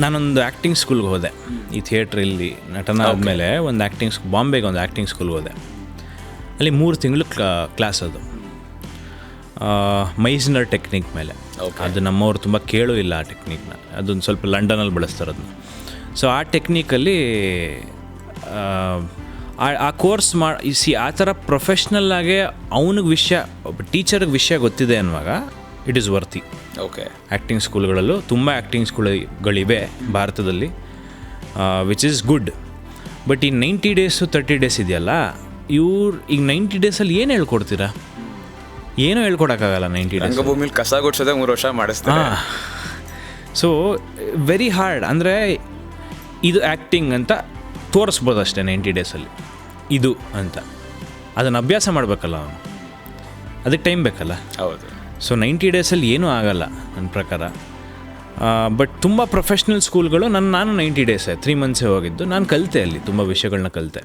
ನಾನೊಂದು ಆ್ಯಕ್ಟಿಂಗ್ ಸ್ಕೂಲ್ಗೆ ಹೋದೆ. ಈ ಥಿಯೇಟ್ರಲ್ಲಿ ನಟನ ಆದಮೇಲೆ ಒಂದು ಆ್ಯಕ್ಟಿಂಗ್ ಬಾಂಬೆಗೆ ಒಂದು ಆ್ಯಕ್ಟಿಂಗ್ ಸ್ಕೂಲ್ಗೆ ಹೋದೆ. ಅಲ್ಲಿ ಮೂರು ತಿಂಗಳು ಕ್ಲಾ ಕ್ಲಾಸ್ ಅದು. ಮೈಸ್ನರ್ ಟೆಕ್ನಿಕ್ ಮೇಲೆ. ಅದು ನಮ್ಮವ್ರು ತುಂಬ ಕೇಳೂ ಇಲ್ಲ ಆ ಟೆಕ್ನಿಕ್ನ ಅದೊಂದು ಸ್ವಲ್ಪ ಲಂಡನಲ್ಲಿ ಬಳಸ್ತಾರೆ ಅದನ್ನ ಸೊ ಆ ಟೆಕ್ನಿಕಲ್ಲಿ ಆ ಕೋರ್ಸ್ ಮಾಡಿ ಸಿ ಆ ಥರ ಪ್ರೊಫೆಷ್ನಲ್ಲಾಗೆ ಅವನಿಗೆ ವಿಷಯ ಟೀಚರ್ಗೆ ವಿಷಯ ಗೊತ್ತಿದೆ ಅನ್ನುವಾಗ it is worthy okay acting ಸ್ಕೂಲ್ಗಳಲ್ಲೂ ತುಂಬ ಆ್ಯಕ್ಟಿಂಗ್ ಸ್ಕೂಲ್ಗಳಿವೆ ಭಾರತದಲ್ಲಿ ವಿಚ್ ಇಸ್ ಗುಡ್ ಬಟ್ ಈ ನೈಂಟಿ ಡೇಸು ತರ್ಟಿ ಡೇಸ್ ಇದೆಯಲ್ಲ ಇವ್ರು ಈಗ ನೈಂಟಿ ಡೇಸಲ್ಲಿ ಏನು ಹೇಳ್ಕೊಡ್ತೀರಾ? ಏನೂ ಹೇಳ್ಕೊಡೋಕ್ಕಾಗಲ್ಲ ನೈಂಟಿ ಡೇಸ್ ಭೂಮಿಲಿ ಕಸ ಗುಡ್ಸೋದೇ ಮೂರು ವರ್ಷ ಮಾಡಿಸ್ತಾರೆ. ಸೊ ವೆರಿ ಹಾರ್ಡ್ ಅಂದರೆ ಇದು ಆ್ಯಕ್ಟಿಂಗ್ ಅಂತ ತೋರಿಸ್ಬೋದು ಅಷ್ಟೇ ನೈಂಟಿ ಡೇಸಲ್ಲಿ ಇದು ಅಂತ. ಅದನ್ನು ಅಭ್ಯಾಸ ಮಾಡಬೇಕಲ್ಲ ಅವನು. ಅದಕ್ಕೆ ಟೈಮ್ ಬೇಕಲ್ಲ? ಹೌದು. ಸೊ ನೈಂಟಿ ಡೇಸಲ್ಲಿ ಏನೂ ಆಗಲ್ಲ ನನ್ನ ಪ್ರಕಾರ. ಬಟ್ ತುಂಬ ಪ್ರೊಫೆಷ್ನಲ್ ಸ್ಕೂಲ್ಗಳು ನನ್ನ ನಾನು ನೈಂಟಿ ಡೇಸೇ ತ್ರೀ ಮಂತ್ಸೇ ಹೋಗಿದ್ದು. ನಾನು ಕಲಿತೆ ಅಲ್ಲಿ, ತುಂಬ ವಿಷಯಗಳನ್ನ ಕಲಿತೆ.